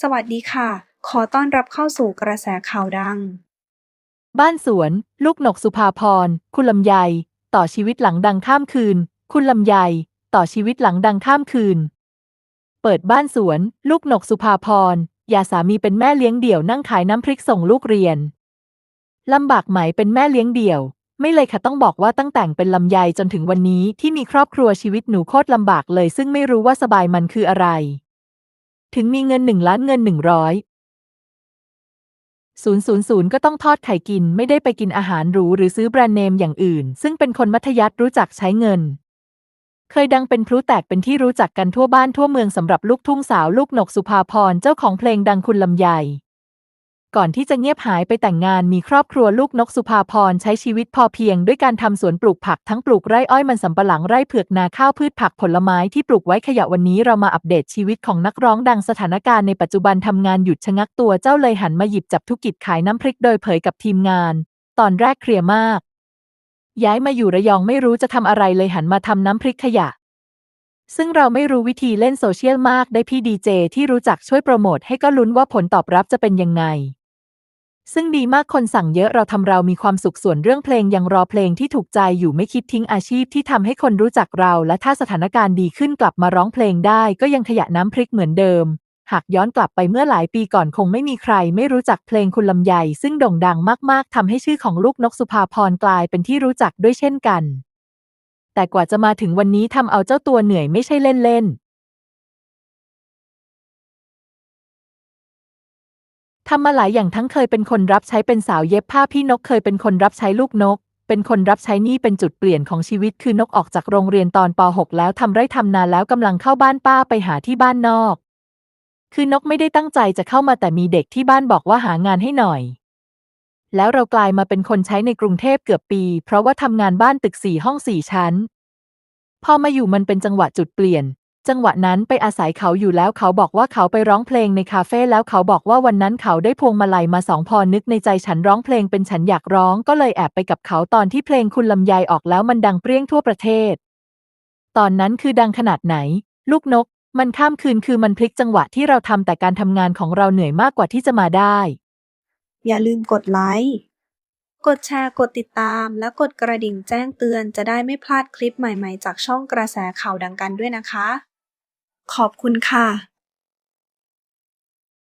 สวัสดีค่ะ ขอต้อนรับเข้าสู่กระแสข่าวดัง บ้านสวน ลูกหนกสุภาพร คุณลำไย ต่อชีวิตหลังดังข้ามคืน คุณลำไย ต่อชีวิตหลังดังข้ามคืน เปิดบ้านสวน ลูกหนกสุภาพรยาสามีเป็นแม่เลี้ยงเดี่ยวนั่งขายน้ำพริกส่งลูกเรียน ลำบากไหมเป็นแม่เลี้ยงเดี่ยว ไม่เลยค่ะต้องบอกว่าตั้งแต่งเป็นลำไยจนถึงวันนี้ที่มีครอบครัวชีวิตหนูโคตรลำบากเลย ซึ่งไม่รู้ว่าสบายมันคืออะไร ถึงมีเงินหนึ่งล้านเงินหนึ่งร้อยศูนย์ศูนย์ศูนย์ก็ต้องทอดไข่กินไม่ได้ไปกินอาหารหรูหรือซื้อแบรนด์เนมอย่างอื่น ซึ่งเป็นคนมัธยัสถ์รู้จักใช้เงิน เคยดังเป็นพลุแตกเป็นที่รู้จักกันทั่วบ้านทั่วเมืองสำหรับลูกทุ่งสาวลูกหนกสุภาพรเจ้าของเพลงดังคุณลำไย ก่อนที่จะเงียบหายไปแต่งงานมีครอบครัวลูกนกสุภาพรใช้ชีวิตพอเพียงด้วยการทำสวนปลูกผักทั้งปลูกไร่อ้อยมันสำปะหลังไร่เผือกนาข้าวพืชผักผลไม้ที่ปลูกไว้ขยะวันนี้เรามาอัปเดตชีวิตของนักร้องดังสถานการณ์ในปัจจุบันทำงานหยุดชะงักตัวเจ้าเลยหันมาหยิบจับธุรกิจขายน้ำพริกโดยเผยกับทีมงาน ตอนแรกเคลียร์มาก ย้ายมาอยู่ระยองไม่รู้จะทำอะไรเลยหันมาทำน้ำพริกขยะซึ่งเราไม่รู้วิธีเล่นโซเชียลมากได้พี่ดีเจที่รู้จักช่วยโปรโมทให้ก็ลุ้นว่าผลตอบรับจะเป็นยังไง ซึ่งดีมากคนสั่งเยอะเราทำเรามีความสุขส่วนเรื่องเพลงยังรอเพลงที่ถูกใจอยู่ไม่คิดทิ้งอาชีพที่ทำให้คนรู้จักเรา และถ้าสถานการณ์ดีขึ้นกลับมาร้องเพลงได้ ก็ยังขยะน้ำพริกเหมือนเดิม หากย้อนกลับไปเมื่อหลายปีก่อนคงไม่มีใคร ไม่รู้จักเพลงคุณลำไยซึ่งโด่งดังมากๆทำให้ชื่อของลูกนกสุภาพรกลายเป็นที่รู้จักด้วยเช่นกัน แต่กว่าจะมาถึงวันนี้ทำเอาเจ้าตัวเหนื่อยไม่ใช่เล่นๆ ทำมาหลายอย่างทั้งเคยเป็นคนรับใช้เป็นสาวเย็บผ้าพี่นกเคยเป็นคนรับใช้ลูกนก เป็นคนรับใช้นี่เป็นจุดเปลี่ยนของชีวิตคือนกออกจากโรงเรียนตอนป .6 แล้วทำไร่ทำนาแล้วกำลังเข้าบ้านป้าไปหาที่บ้านนอก คือนกไม่ได้ตั้งใจจะเข้ามาแต่มีเด็กที่บ้านบอกว่าหางานให้หน่อย แล้วเรากลายมาเป็นคนใช้ในกรุงเทพเกือบปี เพราะว่าทำงานบ้านตึกสี่ห้องสี่ชั้น พอมาอยู่มันเป็นจังหวะจุดเปลี่ยน จังหวะนั้นไปอาศัยเขาอยู่แล้วเขาบอกว่าเขาไปร้องเพลงในคาเฟ่แล้วเขาบอกว่าวันนั้นเขาได้พวงมาลัยมาสองพอนึกในใจฉันร้องเพลงเป็นฉันอยากร้องก็เลยแอบไปกับเขาตอนที่เพลงคุณลำไยออกแล้วมันดังเปรี้ยงทั่วประเทศ ตอนนั้นคือดังขนาดไหน ลูกนก มันข้ามคืนคือมันพลิกจังหวะที่เราทำแต่การทำงานของเราเหนื่อยมากกว่าที่จะมาได้ อย่าลืมกดไลค์กดแชร์กดติดตาม และกดกระดิ่งแจ้งเตือนจะได้ไม่พลาดคลิปใหม่ๆ จากช่องกระแสข่าวดังกันด้วยนะคะ ขอบคุณค่ะ